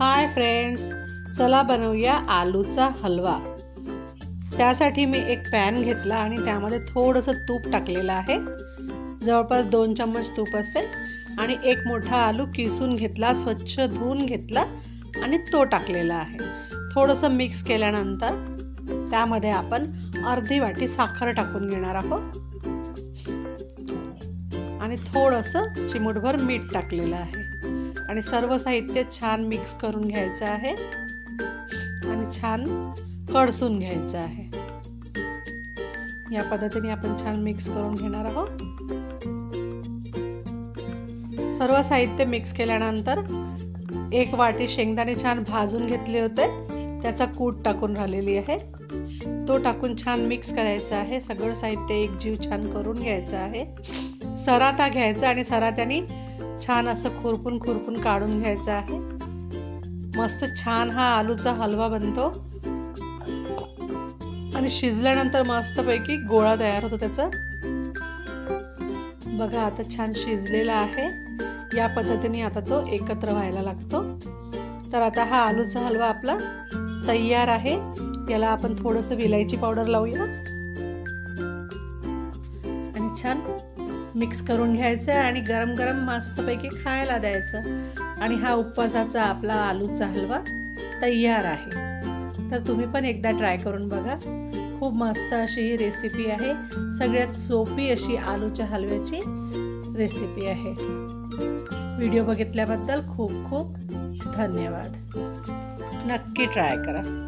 Hi friends चला बनवूया आलूचा हलवा. त्यासाठी मी एक पॅन घेतला आणि त्यामध्ये थोडंसं तूप टाकलेलं आहे. जवळपास दोन चम्मच तूप असेल आणि एक मोठा आलू किसून घेतला स्वच्छ धुवून घेतला आणि तो टाकलेला आहे. थोडंसं मिक्स केल्यानंतर त्यामध्ये आपण अर्धी वाटी साखर टाकून घेणार आहोत. आणि थोडंसं चिमूटभर मीठ टाकलेलं आहे. आणि सर्व साहित्य छान मिक्स करून घ्यायचं आहे. आणि छान कडसून घ्यायचं आहे. या पद्धतीने आपण छान मिक्स करून घेणार आहोत. सर्व साहित्य मिक्स केल्यानंतर एक वाटी शेंगदाणे छान भाजून घेतले होते. त्याचा कूट टाकून राहिलेली आहे. तो टाकून छान मिक्स करायचा आहे. सगळं साहित्य एक जीव छान करून घ्यायचं आहे. सराता घ्यायचा आणि सरात्याने छान असं खुरपून खुरपून काढून घ्यायचं आहे. मस्त छान हा आलूचा हलवा बनतो. आणि शिजल्यानंतर मस्तपैकी गोळा तयार होतो त्याचा. बघा आता छान शिजलेला आहे. या पद्धतीने आता तो एकत्र व्हायला लागतो. तर आता हा आलूचा हलवा आपला तयार आहे. याला आपण थोडंसं विलायची पावडर लावूया. आणि छान मिक्स करून घ्यायचं आणि गरम गरम मस्तपैकी खायला द्यायचं. आणि हा उपवासाचा आपला आलूचा हलवा तयार आहे. तर तुम्ही पण एकदा ट्राय करून बघा. खूप मस्त अशी ही रेसिपी आहे. सगळ्यात सोपी अशी आलूच्या हलव्याची रेसिपी आहे. व्हिडिओ बघितल्याबद्दल खूप खूप धन्यवाद. नक्की ट्राय करा.